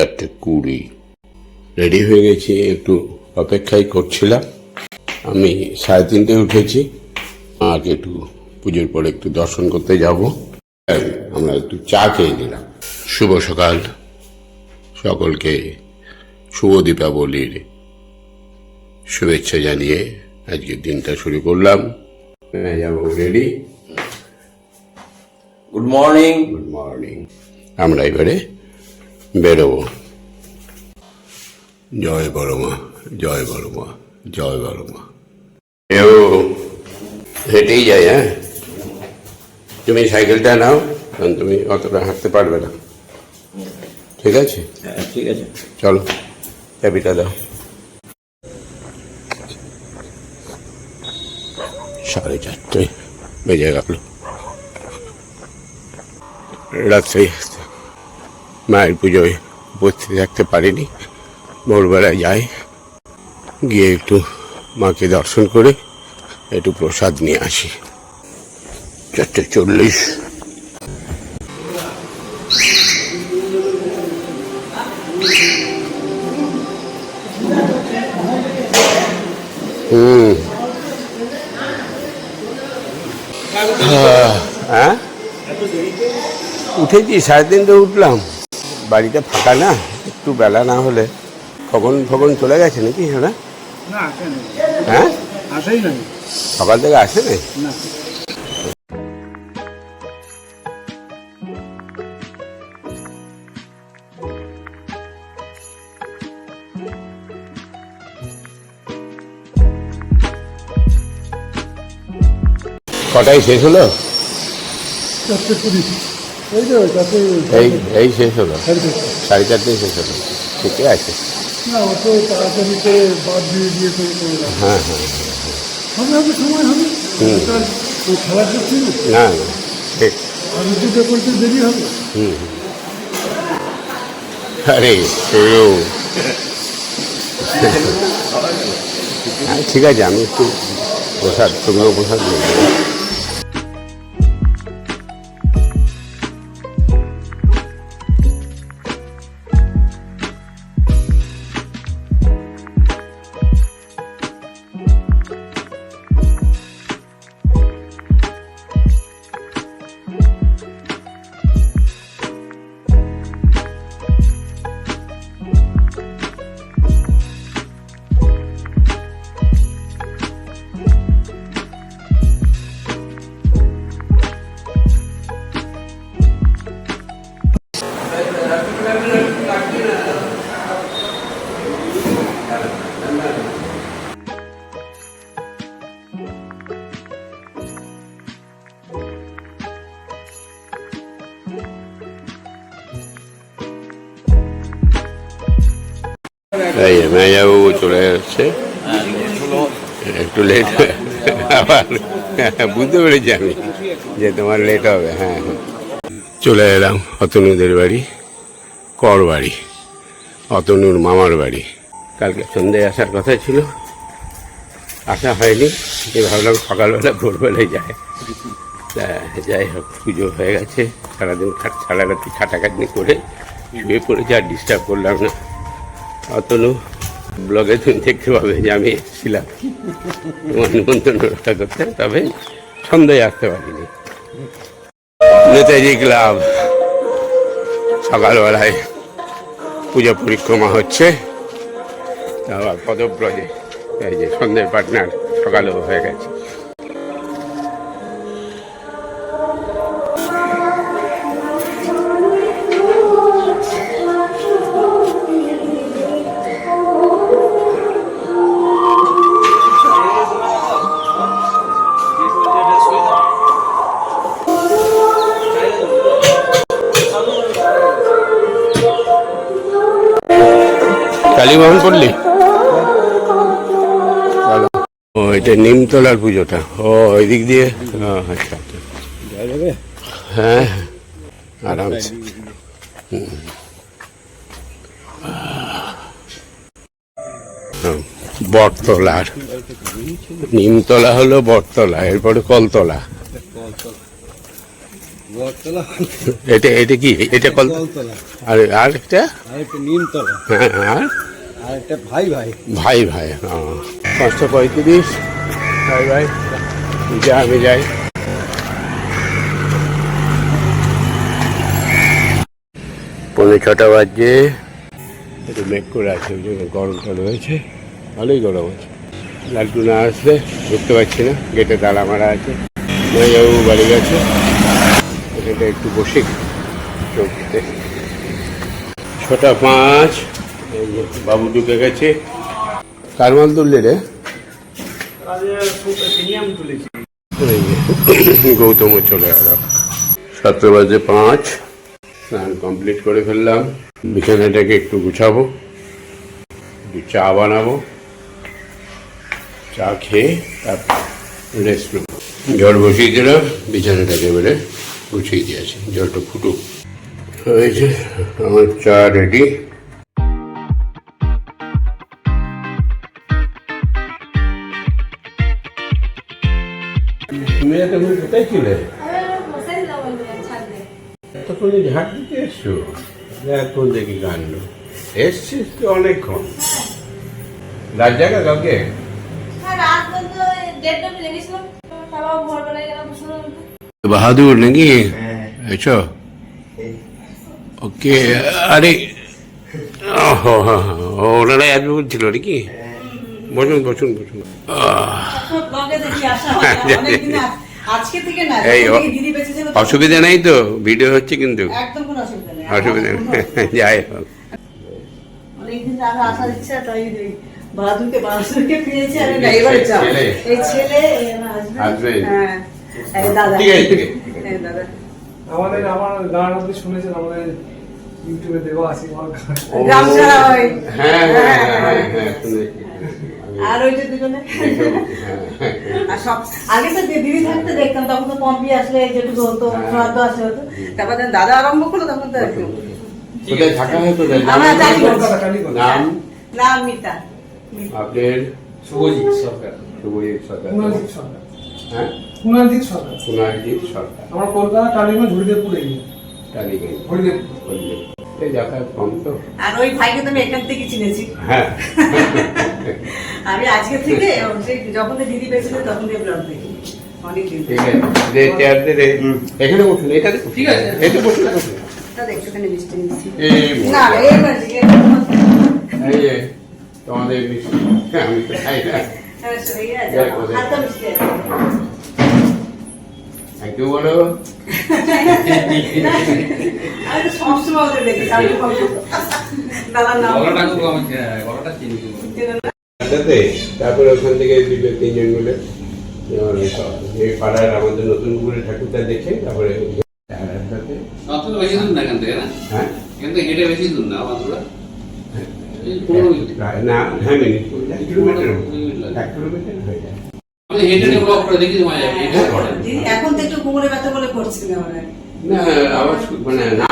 চারটে কুড়ি। রেডি হয়ে গেছি একটু অপেক্ষাই করছিলাম। আমি সাড়ে তিনটে উঠেছি। মাকে একটু পুজোর পরে একটু দর্শন করতে যাব। আমরা একটু চা খেয়ে নিলাম। শুভ সকাল। সকলকে শুভ দীপাবলির শুভেচ্ছা জানিয়ে আজকের দিনটা শুরু করলাম। যাব ready good morning good morning আমরা এবারে বেরোবো। জয় বড় মা জয় বড় মা জয় বড় মা এও হেঁটেই যাই হ্যাঁ? তুমি সাইকেলটা নাও কারণ তুমি অতটা হাঁটতে পারবে না। ঠিক আছে? হ্যাঁ ঠিক আছে। চলো চাবিটা দাও। সাড়ে চারটে বেজে গেল। রাত্রে। মায়ের পুজোয় উপস্থিত থাকতে পারিনি। ভোরবেলায় যাই, গিয়ে একটু মাকে দর্শন করে একটু প্রসাদ নিয়ে আসি। চারটে চল্লিশ। হুম। হ্যাঁ। উঠেছি, সাড়ে তিনটে উঠলাম। বাড়িটা ফাঁকা না একটু বেলা না হলে খগন ফগন চলে গেছে নাকি হ্যাঁ? না হ্যাঁ? সকাল থেকে আসে না। কটাই শেষ হলো? এই এই এই শেষ হলো? সাড়ে চারটেই শেষ হলো। ঠিকই আছে। হ্যাঁ হ্যাঁ খেলা করছি? না না ঠিক। আর করতে দেরি হবে? আরে হ্যাঁ ঠিক আছে আমি একটু প্রসাদ তুমিও প্রসাদ নিয়ে এই মেয়াবাবু চলে যাচ্ছে একটু লেট আবার বুঝতে পেরেছি আমি যে তোমার লেট হবে হ্যাঁ। চলে এলাম অতনুদের বাড়ি কর বাড়ি অতনুর মামার বাড়ি কালকে সন্ধ্যায় আসার কথা ছিল আসা হয়নি যে ভাবলাম সকালবেলা ভোরবেলায় যায় তা যাই হোক পুজো হয়ে গেছে সারাদিন সারা রাত্রি খাটাখাটনি করে শুয়ে পড়েছে আর ডিস্টার্ব করলাম না অতনু ব্লগে তুমি দেখতে পাবে যে আমি এসেছিলাম তোমার নিমন্ত্রণ রক্ষা করতে, তবে সন্ধ্যায় আসতে পারিনি। নেতাজি ক্লাব সকালবেলায় পূজা পরিক্রমা হচ্ছে। পদব্রজে, এই যে সন্ধ্যের পাটনার সকালেও হয়ে গেছে। কালীভবন পড়লি? ও এটা নিমতলার পুজোটা। ও ওই দিক দিয়ে আচ্ছা। হ্যাঁ আরামসে। বটতলার। নিমতলা হলো বটতলা এরপরে কলতলা। বটতলা এটা এটা কি? এটা কলতলা। আর আর একটা আর একটা নিমতলা। হ্যাঁ আর? আর একটা ভাই ভাই। ভাই ভাই হ্যাঁ। পাঁচটা পঁয়ত্রিশ ভাই ভাই, যা, আমি যাই। পৌনে ছটা বাজছে। একটু মেঘ করে আছে, ওই জন্য গরমটা রয়েছে ভালোই গরম আছে লালটু না আসলে ঢুকতে পারছি না। গেটে তালা মারা আছে। মেয়েবাবু বাড়ি গেছে। এখানটা একটু বসে। ছটা পাঁচ। বাবু ঢুকে গেছে। কার মাল তুললি রে। গৌতম চলে গেল। সাতটা বাজে পাঁচ। স্নান কমপ্লিট করে ফেললাম। বিছানাটাকে একটু গুছাবো। একটু চা বানাবো। চা খেয়ে তারপর রেস্ট নেব। জল বসিয়ে দিলাম বিছানাটাকে এবারে গুছিয়ে দিয়েছি। জলটা ফুটুক। হয়েছে। আমার চা রেডি মেয়ে তুমি কোথায় ছিলে? এতক্ষণ ঝাড় দিতে এসছো? এখন দেখি কাণ্ড। এসছিস তো অনেকক্ষণ। রাত জায়গা কাউকে বাহাদুর নাকি? এসো। ওকে আরে ও, ওনারা আসবে বলছিল নাকি? বসুন বসুন বসুন। আহ, আজকে থেকে না এই অসুবিধা নেই তো ভিডিও হচ্ছে কিন্তু। একদম কোনো অসুবিধা নেই অসুবিধা নেই। যাই হোক? হ্যাঁ। আমাদের আমার গান আপনি শুনেছেন আমাদের ইউটিউবে দেওয়া আছে আমার গান। হয়। হ্যাঁ হ্যাঁ হ্যাঁ হ্যাঁ আর ওই যে দুজনে? আর সব আগে তো দিদি থাকতে দেখতাম তখন তো পম্পি আসলে যেটুকু হতো শ্রাদ্ধ আসলে হতো। তারপর দাদা আরম্ভ করল তখন তো কোথায় থাকা হয় কোথায় আমরা। কলকাতা টালিগঞ্জ। নাম? নাম মিতা। আপনার? শুভজিৎ সরকার। শুভজিৎ সরকার। সরকার। হ্যাঁ? কুণালজিৎ সরকার। কুণালজিৎ সরকার। আমার কলকাতা টালিগঞ্জ হরিদেবপুর এরিয়া টালিগঞ্জ। হরিদেবপুর। এই কম তো। আর ওই ভাইকে তো আমি এখান থেকে চিনেছি। হ্যাঁ। আমি আজকে থেকে যখন দিদি পেয়েছিল তখন থেকে ব্লগ দেখি। এখানে বসুন এখানে ঠিক আছে। এটা বসুন তোমাদের মিষ্টি। হ্যাঁ, আমি তো খাই না। ইউ বলো। না? একসাথে তারপরে ওখান থেকে দুটো তিনজন মিলে এই সব, পাড়ার আমাদের নতুন করে ঠাকুরটা দেখে তারপরে একসাথে বেশি দূর না এখান হ্যাঁ? দূর না এই মিনিট। হ্যাঁ কিলোমিটার এক কিলোমিটার। হয়ে যায়। এখন তো একটু কোমরে ব্যথা বলে করছি না না আবার মানে না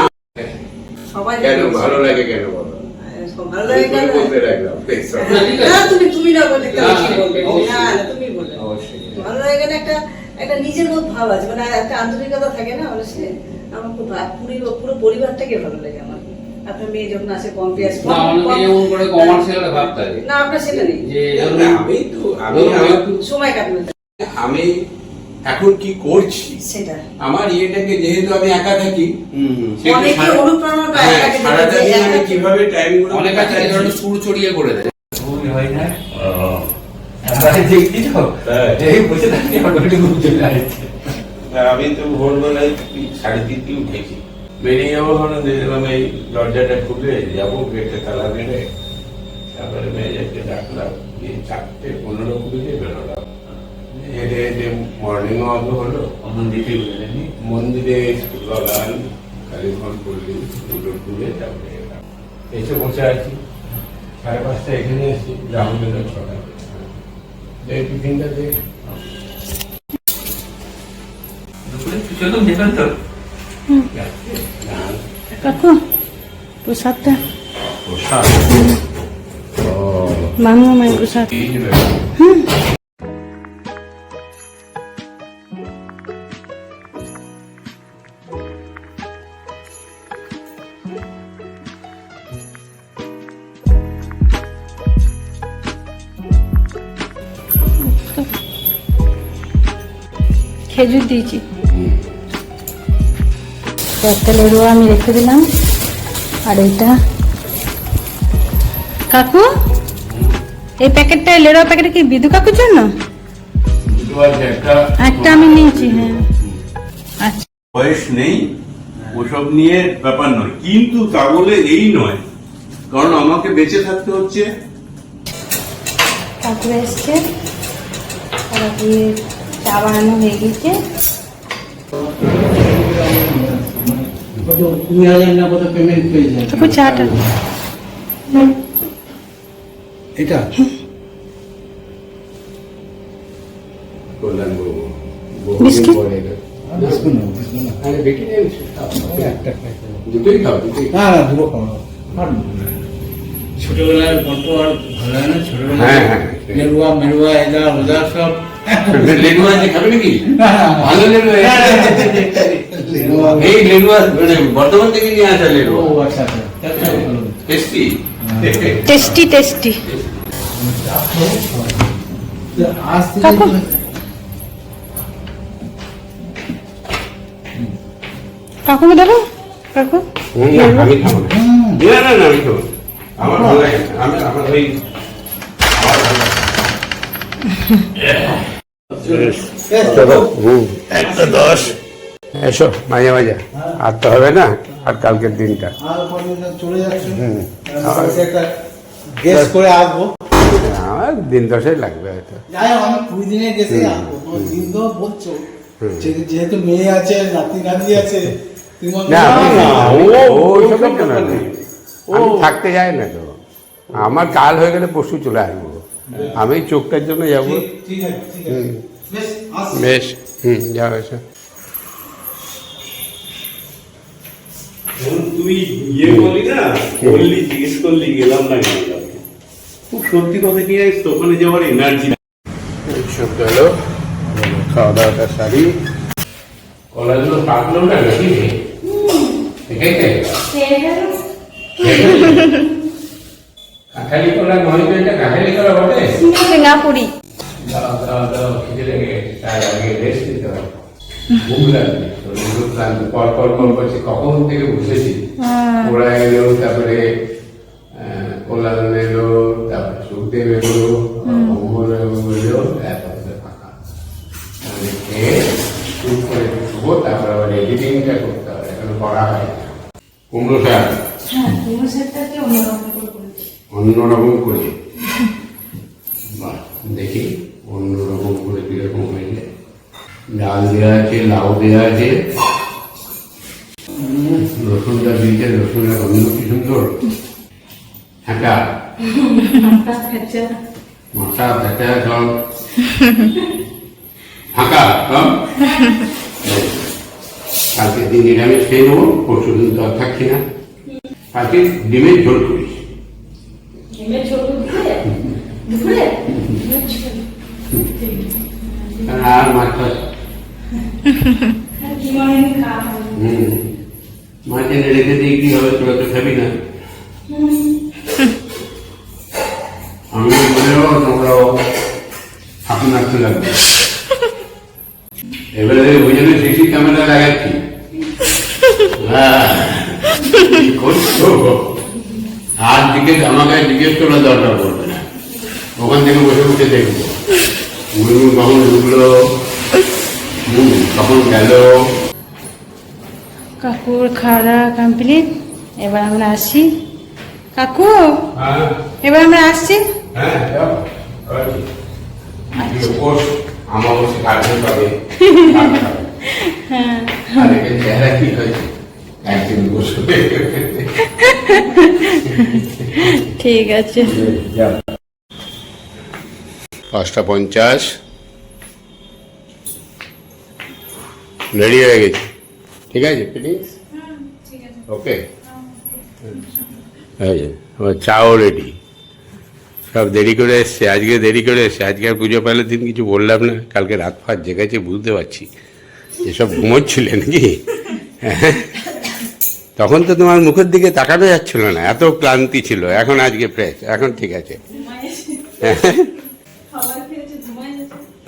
সবাই কেন ভালো লাগে কেন বলো? ভালো লাগে কেন? বলতে রাখলাম না, ঠিক আছে। না, তুমি তুমি না বলতে না, তুমি বলবে। অবশ্যই। না না তুমি বলবে অবশ্যই। ভালো লাগে না একটা একটা নিজের মত ভাব আছে। মানে একটা আন্তরিকতা থাকে না আমার খুব পুরো পরিবারটাকে ভালো লাগে আমার। আপনার মেয়ে যখন আসে কম পেঁয়াজ না অনেকে এমন করে কমার্শিয়াল ভাব থাকে না আপনার সেটা নেই। যে আমি তো আমি সময় আমি এখন কি করছি? সেটা। আমার ইয়েটাকে যেহেতু আমি একা থাকি হ্যাঁ, সারাটা দিন আমি কীভাবে টাইম অনেক আছে সুর ছড়িয়ে করে দেয়। আমি তো ভোরবেলায় সাড়ে তিনটে উঠেছি। বেরিয়ে যাব মানে দেখলাম এই দরজাটা খুলে যাব গেটে তালা মেরে তারপরে মেয়েদেরকে ডাকলাম গিয়ে চারটে পনেরো কুড়িতে বেরোলাম। হেঁটে হেঁটে মর্নিং ওয়াক হলো। মন্দিরে মন্দিরে বাগান কালীঘর পল্লী এগুলো ঘুরে তারপরে এলাম। এসে বসে আছি। সাড়ে পাঁচটা এখানে এসেছি রামবেলা ছটা এই টিফিনটা দিয়ে কাকু প্রসাদটা। প্রসাদ? মায়ের প্রসাদ। খেজুর দিয়েছি। একটা লেড়ুয়া আমি রেখে দিলাম। আর এইটা। কাকু এই প্যাকেটটা লেড়ুয়া প্যাকেটটা কি বিদু কাকুর জন্য? একটা আমি নিয়েছি হ্যাঁ। আচ্ছা। বয়স নেই ওসব নিয়ে ব্যাপার নয়। কিন্তু তা বলে এই নয় কারণ আমাকে বেঁচে থাকতে হচ্ছে। কাকু এসছে। চা বানানো হয়ে গেছে। কত কুড়ি হাজার না কত পেমেন্ট পেয়ে যায়। চাটা। এটা? কল্যাণ বাবু বিস্কিট? ছোটবেলার গল্প আর ভালো লাগে না? ছোটবেলায় হ্যাঁ, হ্যাঁ। মেরুয়া মেরুয়া এদা ওদা সব। লেডু আছে খাবে নাকি? না, না, ভালো এই লেডু মানে বর্ধমান থেকে নিয়ে আসা লেডু ও আচ্ছা আচ্ছা। তাহলে তো ভালো। টেস্টি। Tasty tasty. কাকু। কাকুকে দেবো? কাকু? আমি খাব না। না না না আমি খাব আমার ভালো লাগে আমি আমার ওই আমার ভালো লাগে না। চলো হুম। একটা দশ। এসো মাঝে মাঝে আর তো হবে না আর কালকের দিনটা। চলে যাচ্ছে? হুম। গেস করে আসব। আমার দিন দশাই লাগবে হয়তো। যাই হোক আমি কুড়ি দিনে গেছে দিন তো বলছো। যেহেতু মেয়ে আছে নাতি গান্ধী আছে না ও- ও জন্য নেই। নেই। আমি থাকতে যাই না তো। আমার কাল হয়ে গেলে পরশু চলে আসব। আমি চোখটার জন্য যাব। বেশ হুম যাও এসো। তুই ইয়ে বলি না বললি জিজ্ঞেস করলি গেলাম না খুব সত্যি কথা কি জানিস ওখানে যাওয়ার এনার্জি সব গেল খাওয়া দাওয়াটা সারি কলাগুলো পাকলো না নাকি কাঁঠালি কলা নয় তো এটা কাঁঠালি কলা বটে। সিঙ্গাপুরি। দাও দাও দাও খিদে লেগে তার আগে রেস্ট নিতে হবে। ঘুম লাগবে ক্লান্ত কখন থেকে বসেছি ওরা এলো তারপরে কল্যাণ এলো তারপরে সুখদেব এলো অমর এলো তারপরে ফাঁকা তাহলে খেয়ে চুপ করে শুবো তারপরে আবার এডিটিংটা করতে হবে এখন করা হয়। কুমড়ো শাক করে অন্যরকম করে বাহ, দেখি অন্যরকম করে কীরকম হয়েছে ডাল দেওয়া আছে লাউ দেওয়া আছে। রসুনটা দিয়েছে রসুনের গন্ধ কি সুন্দর? আচ্ছা মাথা ফেটা সব ফাঁকা সব কালকে দিন নিরামিষ খেয়ে নেব পরশু দিন তো আর থাকছি না। কালকে ডিমের ঝোল করিস। আর মাছ হুম। রেখে দিয়ে কি হবে? তোরা তো খাবি না। আমি বলেও তোমরাও এবারে ওই জন্য সিসি ক্যামেরা লাগাচ্ছি। হ্যাঁ, আর দিকে আমাকে জিজ্ঞেস করার দরকার পড়বে না। ওখান থেকে বসে বসে দেখব। কখন ঢুকলো হুম, গেল কাকুর খাওয়া কমপ্লিট এবার আমরা আসি। কাকু হ্যাঁ। এবার আমরা আসছি? ঠিক আছে। আচ্ছা কোর্স রেডি হয়ে গেছে। ঠিক আছে ফিটিংস ওকে আমার চাও রেডি। সব দেরি করে এসছে আজকে দেরি করে এসছে। আজকে আর পুজো পেলে দিন কিছু বললাম না। কালকে রাত ফাত জেগেছে বুঝতে পারছি। এসব ঘুমোচ্ছিলে নাকি? হ্যাঁ? তখন তো তোমার মুখের দিকে তাকানো যাচ্ছিল না এত ক্লান্তি ছিল। এখন আজকে ফ্রেশ এখন ঠিক আছে।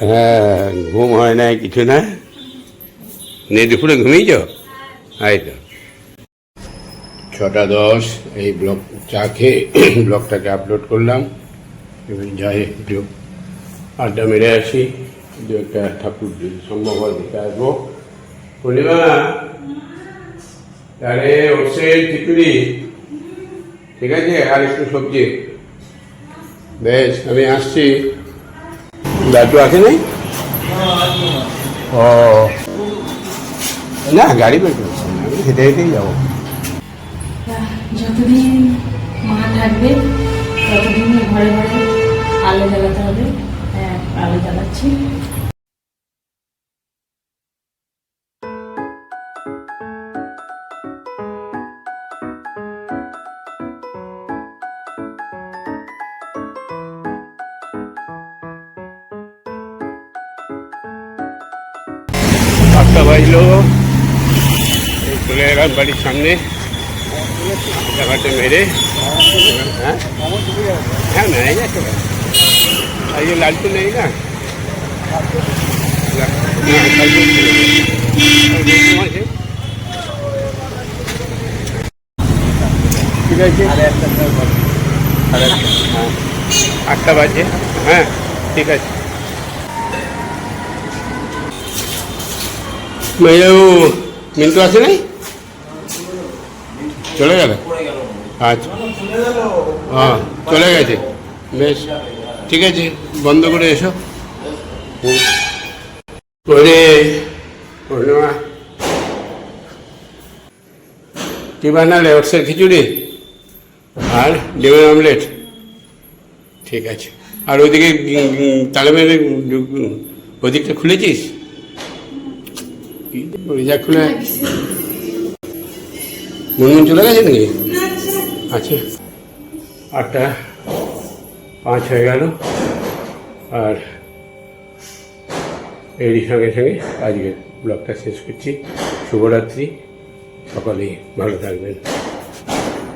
হ্যাঁ ঘুম হয় না কিছু না। নিয়ে দুপুরে ঘুমিয়েছ? এই তো। ছটা দশ, এই ব্লগ চা খেয়ে ব্লগটাকে আপলোড করলাম। যাই একটু আড্ডা মেরে আসি। দু একটা ঠাকুর সম্ভব হয় দেখে আসব। পূর্ণিমা, তাহলে খিচুড়ি ঠিক আছে, আর একটু সবজি। বেশ, আমি আসছি। দাদু আছে নাই? ও না গাড়ি বের করছি আমি হেঁটে হেঁটেই যাব। যতদিন মা থাকবে ততদিন ঘরে ঘরে আলো জ্বালাতে হবে হ্যাঁ আলো জ্বালাচ্ছি। আটটা বাজলো। এলাম বাড়ির সামনে জায়গাটা মেরে হ্যাঁ? হ্যাঁ না চলে আর এই লালটু নেই না? ঠিক আছে? আটটা, হ্যাঁ। আটটা বাজে হ্যাঁ ঠিক আছে। মেয়েও মিন্টু আছে নাই? চলে গেল? আচ্ছা। হ্যাঁ চলে গেছে। বেশ। ঠিক আছে, বন্ধ করে এসো। ওরে পূর্ণিমা কি বানালে ওটসের খিচুড়ি? আর ডিমের অমলেট? ঠিক আছে। আর ওইদিকে তালে মেরে ওদিকটা খুলেছিস? যা খুলে মুনমুন চলে গেছে নাকি? আচ্ছা। আটটা পাঁচ হয়ে গেল। আর এরই সঙ্গে সঙ্গে আজকে ব্লগটা শেষ করছি। শুভরাত্রি। সকলেই ভালো থাকবেন।